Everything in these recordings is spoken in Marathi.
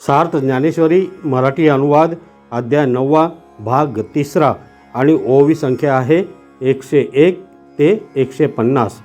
सार्थ ज्ञानेश्वरी मराठी अनुवाद अध्याय नववा भाग तिसरा आणि ओवी संख्या आहे एकशे एक ते एकशे पन्नास.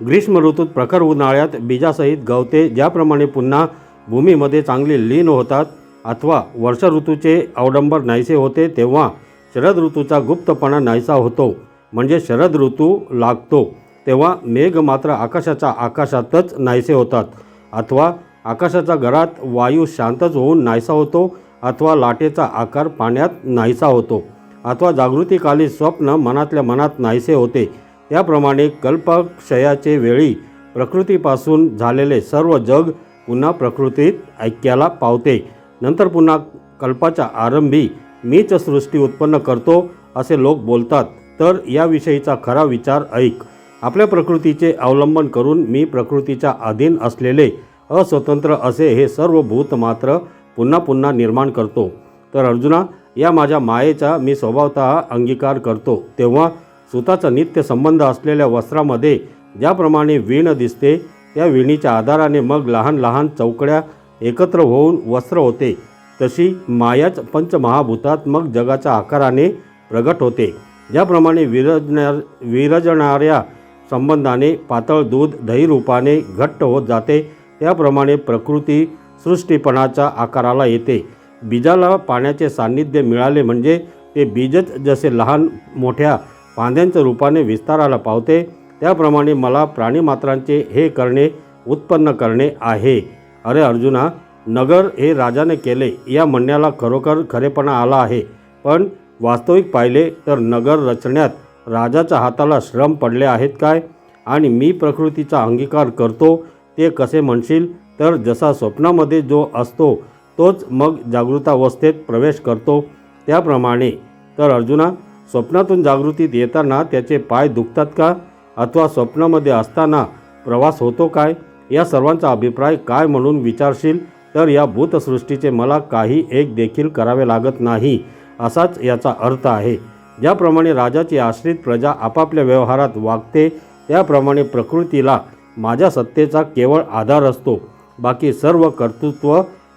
ग्रीष्म ऋतूत प्रखर उन्हाळ्यात बीजासहित गवते ज्याप्रमाणे पुन्हा भूमीमध्ये चांगली लीन होतात अथवा वर्ष ऋतूचे अवडंबर नाहीसे होते तेव्हा शरद ऋतूचा गुप्तपणा नाहीसा होतो म्हणजे शरद ऋतू लागतो तेव्हा मेघ मात्र आकाशाच्या आकाशातच नाहीसे होतात अथवा आकाशाच्या घरात वायू शांतच होऊन नाहीसा होतो अथवा लाटेचा आकार पाण्यात नाहीसा होतो अथवा जागृतीकाली स्वप्न मनातल्या मनात नाहीसे होते. त्याप्रमाणे कल्पक्षयाचे वेळी प्रकृतीपासून झालेले सर्व जग पुन्हा प्रकृतीत ऐक्याला पावते. नंतर पुन्हा कल्पाच्या आरंभी मीच सृष्टी उत्पन्न करतो असे लोक बोलतात. तर याविषयीचा खरा विचार ऐक. आपल्या प्रकृतीचे अवलंबन करून मी प्रकृतीच्या अधीन असलेले अस्वतंत्र असे हे सर्व भूत मात्र पुन्हा पुन्हा निर्माण करतो. तर अर्जुना या माझ्या मायेचा मी स्वभावतः अंगीकार करतो. तेव्हा सुताचा नित्य संबंध असलेल्या वस्त्रामध्ये ज्याप्रमाणे वीण दिसते त्या विणीच्या आधाराने मग लहान लहान चौकड्या एकत्र होऊन वस्त्र होते. तशी मायाच पंचमहाभूतात मग जगाच्या आकाराने प्रगट होते. ज्याप्रमाणे विरजणार विरजणाऱ्या संबंधाने पातळ दूध दही रूपाने घट्ट होत जाते त्याप्रमाणे प्रकृती सृष्टीपणाच्या आकाराला येते. बीजाला पाण्याचे सान्निध्य मिळाले म्हणजे ते बीजच जसे लहान मोठ्या फांद्यांच्या रूपाने विस्ताराला पावते त्याप्रमाणे मला प्राणीमात्रांचे हे करणे उत्पन्न करणे आहे. अरे अर्जुना नगर हे राजाने केले या म्हणण्याला खरोखर खरेपणा आला आहे. पण वास्तविक पाहिले तर नगर रचण्यात राजाच्या हाताला श्रम पडले आहेत काय? आणि मी प्रकृतीचा अंगीकार करतो ते कसे म्हणशील? तर जसा स्वप्नामध्ये जो असतो तोच मग जागृतावस्थेत प्रवेश करतो. त्याप्रमाणे. तर अर्जुना स्वप्नातून जागृतीत येताना त्याचे पाय दुखतात का? अथवा स्वप्नामध्ये असताना प्रवास होतो काय? या सर्वांचा अभिप्राय काय म्हणून विचारशील? तर या भूतसृष्टीचे मला काही एक देखील करावे लागत नाही असाच याचा अर्थ आहे. ज्याप्रमाणे राजाची आश्रित प्रजा आपापल्या व्यवहारात वागते त्याप्रमाणे प्रकृतीला माझ्या सत्तेचा केवळ आधार असतो. बाकी सर्व कर्तृत्व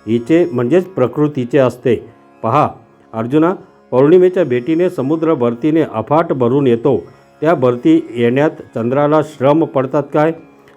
हिचे म्हणजेच प्रकृतीचे असते. पहा अर्जुना पौर्णिमेच्या भेटीने समुद्र भरतीने अफाट भरून येतो. त्या भरती येण्यात चंद्राला श्रम पडतात काय?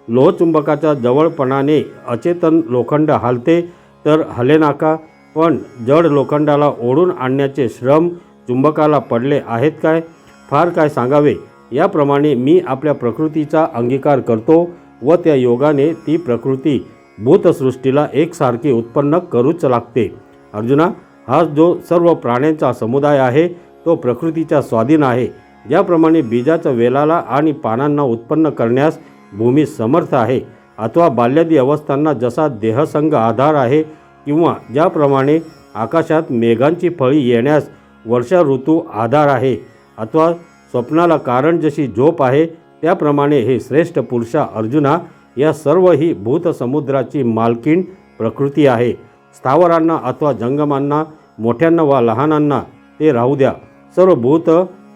लोहचुंबकाच्या जवळपणाने अचेतन लोखंड हालते तर हलेनाका पण जड लोखंडाला ओढून आणण्याचे श्रम चुंबकाला पडले आहेत काय? फार काय सांगावे? याप्रमाणे मी आपल्या प्रकृतीचा अंगीकार करतो. व त्या योगाने ती प्रकृती भूतसृष्टीला एकसारखी उत्पन्न करूच लागते. अर्जुना हा जो सर्व प्राण्यांचा समुदाय आहे तो प्रकृतीच्या स्वाधीन आहे. ज्याप्रमाणे बीजाच्या वेलाला आणि पानांना उत्पन्न करण्यास भूमी समर्थ आहे. अथवा बाल्यादी अवस्थांना जसा देहसंग आधार आहे किंवा ज्याप्रमाणे आकाशात मेघांची फळी येण्यास वर्षा ऋतू आधार आहे अथवा स्वप्नाला कारण जशी झोप आहे त्याप्रमाणे हे श्रेष्ठ पुरुषा अर्जुना या सर्व ही भूतसमुद्राची मालकीण प्रकृती आहे. स्थावरांना अथवा जंगमांना मोठ्यांना वा लहानांना ते राहू द्या. सर्व भूत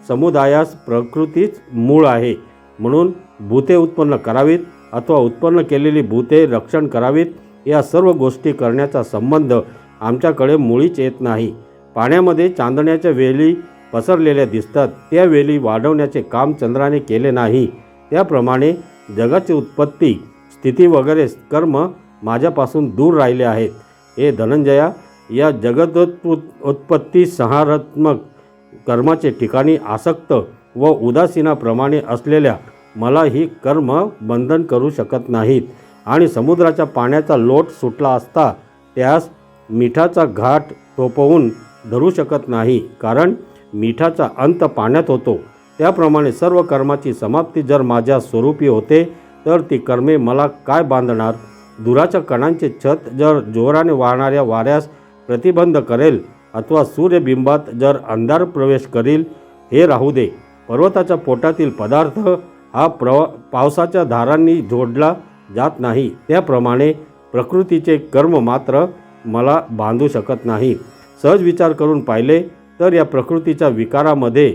समुदायास प्रकृतीच मूळ आहे. म्हणून भूते उत्पन्न करावीत अथवा उत्पन्न केलेली भूते रक्षण करावीत या सर्व गोष्टी करण्याचा संबंध आमच्याकडे मुळीच येत नाही. पाण्यामध्ये चांदण्याच्या वेली पसरलेल्या दिसतात. त्या वेली वाढवण्याचे काम चंद्राने केले नाही. त्याप्रमाणे जगाची उत्पत्ती स्थिती वगैरे कर्म माझ्यापासून दूर राहिले आहेत. हे धनंजया या जगदोत्पु उत्पत्ती संहारात्मक कर्माचे ठिकाणी आसक्त व उदासीनाप्रमाणे असलेल्या मला ही कर्म बंधन करू शकत नाहीत. आणि समुद्राच्या पाण्याचा लोट सुटला असता त्यास मिठाचा घाट थोपवून धरू शकत नाही. कारण मिठाचा अंत पाण्यात होतो. त्याप्रमाणे सर्व कर्माची समाप्ती जर माझ्या स्वरूपी होते तर ती कर्मे मला काय बांधणार? दुराच्या कणांचे छत जर जोराने वाहणाऱ्या वाऱ्यास प्रतिबंध करेल अथवा सूर्यबिंबात जर अंधार प्रवेश करील हे राहू दे. पर्वताच्या पोटातील पदार्थ हा प्र पावसाच्या धारांनी जोडला जात नाही. त्याप्रमाणे प्रकृतीचे कर्म मात्र मला बांधू शकत नाही. सहज विचार करून पाहिले तर या प्रकृतीच्या विकारामध्ये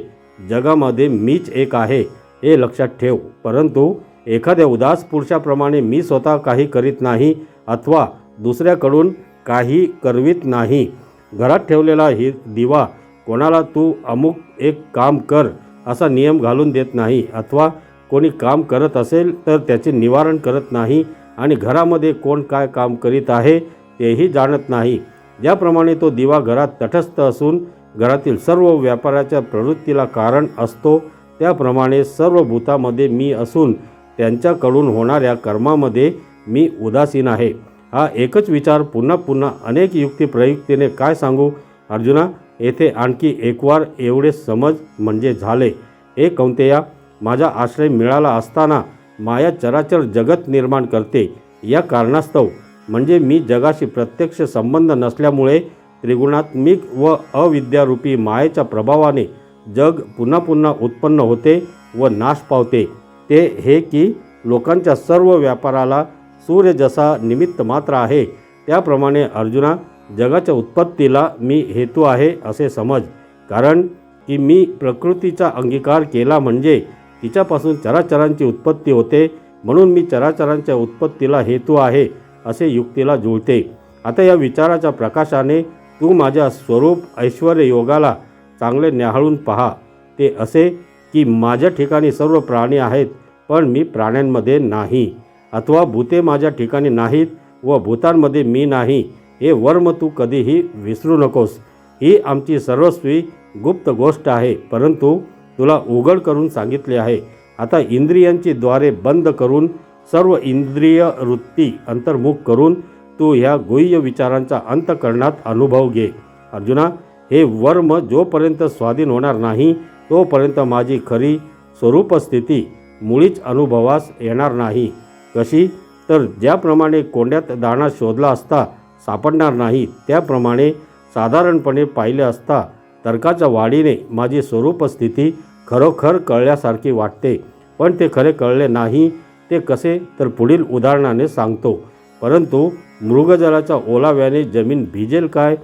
जगामध्ये मीच एक आहे हे लक्षात ठेव. परंतु एखाद्या उदास पुरुषाप्रमाणे मी स्वतः काही करीत नाही अथवा दुसऱ्याकडून काही करवीत नाही. घरात ठेवलेला ही दिवा कोणाला तू अमुक एक काम कर असा नियम घालून देत नाही अथवा कोणी काम करत असेल तर त्याचे निवारण करत नाही आणि घरामध्ये कोण काय काम करीत आहे तेही जाणत नाही. ज्याप्रमाणे तो दिवा घरात तटस्थ असून घरातील सर्व व्यापाराच्या प्रवृत्तीला कारण असतो. त्याप्रमाणे सर्व भूतामध्ये मी असून त्यांच्याकडून होणाऱ्या कर्मामध्ये मी उदासीन आहे. हा एकच विचार पुन्हा पुन्हा अनेक युक्तिप्रयुक्तीने काय सांगू? अर्जुना येथे आणखी एकवार एवढे समज म्हणजे झाले. हे कौंतेया माझा आश्रय मिळाला असताना माया चराचर जगत निर्माण करते. या कारणास्तव म्हणजे मी जगाशी प्रत्यक्ष संबंध नसल्यामुळे त्रिगुणात्मिक व अविद्यारूपी मायेच्या प्रभावाने जग पुन्हा पुन्हा उत्पन्न होते व नाश पावते. ते हे की लोकांच्या सर्व व्यापाराला सूर्य जसा निमित्त मात्र आहे. त्याप्रमाणे अर्जुना जगाच्या उत्पत्तीला मी हेतू आहे असे समज. कारण की मी प्रकृतीचा अंगीकार केला म्हणजे तिच्यापासून चराचरांची उत्पत्ती होते म्हणून मी चराचरांच्या उत्पत्तीला हेतू आहे असे युक्तीला जुळते. आता या विचाराच्या प्रकाशाने तू माझ्या स्वरूप ऐश्वर योगाला चांगले न्याहाळून पहा. ते असे की माझ्या ठिकाणी सर्व प्राणी आहेत पण मी प्राण्यांमध्ये नाही. अथवा भूते माझ्या ठिकाणी नाहीत व भूतांमध्ये मी नाही. हे वर्म तू कधीही विसरू नकोस. ही आमची सर्वस्वी गुप्त गोष्ट आहे परंतु तुला उघड करून सांगितले आहे. आता इंद्रियांची द्वारे बंद करून सर्व इंद्रिय वृत्ती अंतर्मुख करून तू ह्या गुह्य विचारांचा अंतकरणात अनुभव घे. अर्जुना हे वर्म जोपर्यंत स्वाधीन होणार नाही तोपर्यंत माझी खरी स्वरूपस्थिती मुळीच अनुभवास येणार नाही. कशी? तर ज्याप्रमाणे कोंड्यात दाणा शोधला असता सापडणार नाही त्याप्रमाणे साधारणपणे पाहिले असता तर्काच्या वाढीने माझी स्वरूपस्थिती खरोखर कळल्यासारखी वाटते. पण ते खरे कळले नाही ते कसे? तर पुढील उदाहरणाने सांगतो. परंतु मृगजलाच्या ओलाव्याने जमीन भिजेल काय?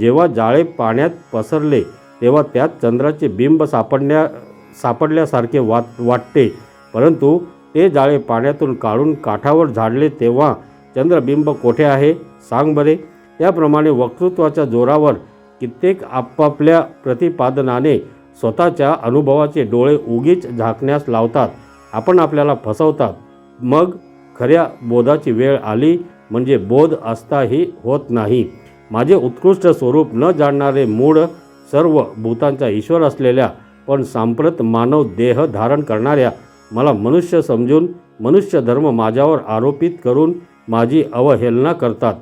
जेव्हा जाळे पाण्यात पसरले तेव्हा त्यात चंद्राचे बिंब सापडण्या सापडल्यासारखे वाट वाटते. परंतु ते जाळे पाण्यातून काढून काठावर झाडले तेव्हा चंद्रबिंब कोठे आहे? सांग बरे. त्याप्रमाणे वक्तृत्वाच्या जोरावर कित्येक आपापल्या प्रतिपादनाने स्वतःच्या अनुभवाचे डोळे उगीच झाकण्यास लावतात. आपण आपल्याला फसवतात. मग खऱ्या बोधाची वेळ आली म्हणजे बोध असताही होत नाही. माझे उत्कृष्ट स्वरूप न जाणणारे मूळ सर्व भूतांचा ईश्वर असलेल्या पण सांप्रत मानव देह धारण करणाऱ्या मला मनुष्य समजून मनुष्य धर्म माझ्यावर आरोपित करून माझी अवहेलना करतात.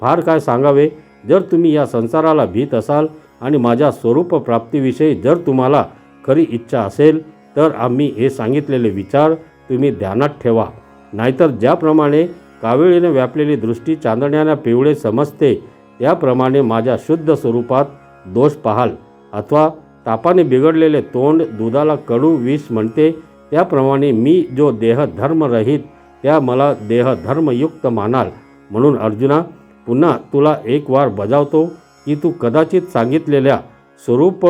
फार काय सांगावे? जर तुम्ही या संसाराला भीत असाल आणि माझ्या स्वरूप प्राप्तीविषयी जर तुम्हाला खरी इच्छा असेल तर आम्ही हे सांगितलेले विचार तुम्ही ध्यानात ठेवा. नाहीतर ज्याप्रमाणे कावेळीने व्यापलेली दृष्टी चांदण्याला पिवळे समजते त्याप्रमाणे माझ्या शुद्ध स्वरूपात दोष पाहाल. अथवा तापाने बिघडलेले तोंड दुधाला कडू विष म्हणते त्याप्रमाणे मी जो देह धर्मरहित त्या मला देह धर्मयुक्त मानाल. म्हणून अर्जुना पुन्हा तुला एक वार बजावतो की तू कदाचित सांगितलेल्या स्वरूप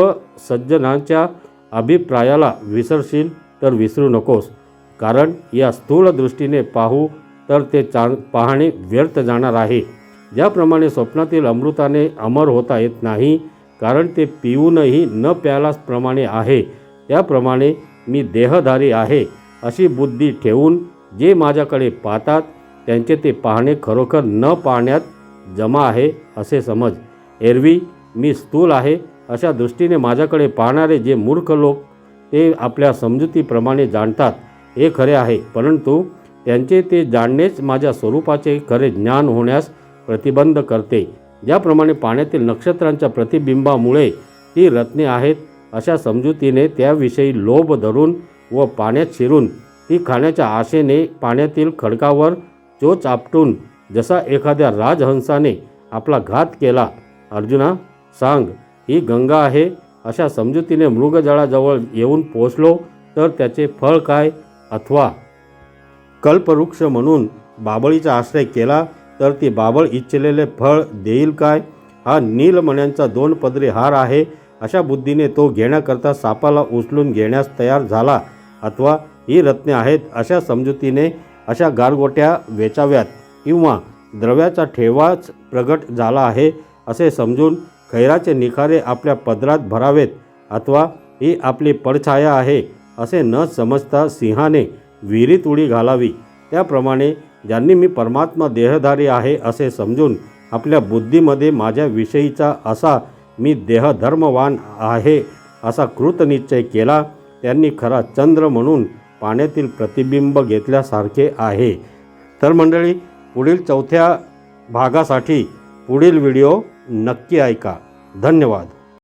सज्जनांच्या अभिप्रायाला विसरशील तर विसरू नकोस. कारण या स्थूल दृष्टीने पाहू तर ते चा पाहणे व्यर्थ जाणार आहे. ज्याप्रमाणे स्वप्नातील अमृताने अमर होता येत नाही कारण ते पिऊनही न प्यालाप्रमाणे आहे. त्याप्रमाणे मी देहधारी आहे अशी बुद्धी ठेवून जे माझ्याकडे पाहतात त्यांचे ते पाहणे खरोखर न पाहण्यात जमा आहे असे समज. एरवी मी स्थूल आहे अशा दृष्टीने माझ्याकडे पाहणारे जे मूर्ख लोक ते आपल्या समजुतीप्रमाणे जाणतात. हे खरे आहे. परंतु त्यांचे ते जाणणेच माझ्या स्वरूपाचे खरे ज्ञान होण्यास प्रतिबंध करते. ज्याप्रमाणे पाण्यातील नक्षत्रांच्या प्रतिबिंबामुळे ती रत्ने आहेत अशा समजुतीने त्याविषयी लोभ धरून व पाण्यात शिरून ती खाण्याच्या आशेने पाण्यातील खडकावर चोच आपटून जसा एखाद्या राजहंसाने आपला घात केला अर्जुना सांग ही गंगा आहे अशा समजुतीने मृगजळाजवळ येऊन पोचलो तर त्याचे फळ काय? अथवा कल्पवृक्ष म्हणून बाबळीचा आश्रय केला तर ती बाबळ इच्छिलेले फळ देईल काय? हा नीलमण्यांचा दोन पदरी हार आहे. अशा बुद्धीने तो घेण्याकरता सापाला उचलून घेण्यास तयार झाला. अथवा ही रत्ने आहेत अशा समजुतीने अशा गारगोट्या वेचाव्यात किंवा द्रव्याचा ठेवाच प्रगट झाला आहे असे समजून खैराचे निखारे आपल्या पदरात भरावेत. अथवा ही आपली पडछाया आहे. असे न समजता सिंहाने विहिरीत उडी घालावी. त्याप्रमाणे ज्यांनी मी परमात्मा देहधारी आहे असे समजून आपल्या बुद्धीमध्ये माझ्या विषयीचा असा मी देहधर्मवान आहे असा कृतनिश्चय केला त्यांनी खरा चंद्र म्हणून पाण्यातील प्रतिबिंब घेतल्यासारखे आहे. तर मंडळी पुढील चौथ्या भागासाठी पुढील व्हिडिओ नक्की ऐका. धन्यवाद.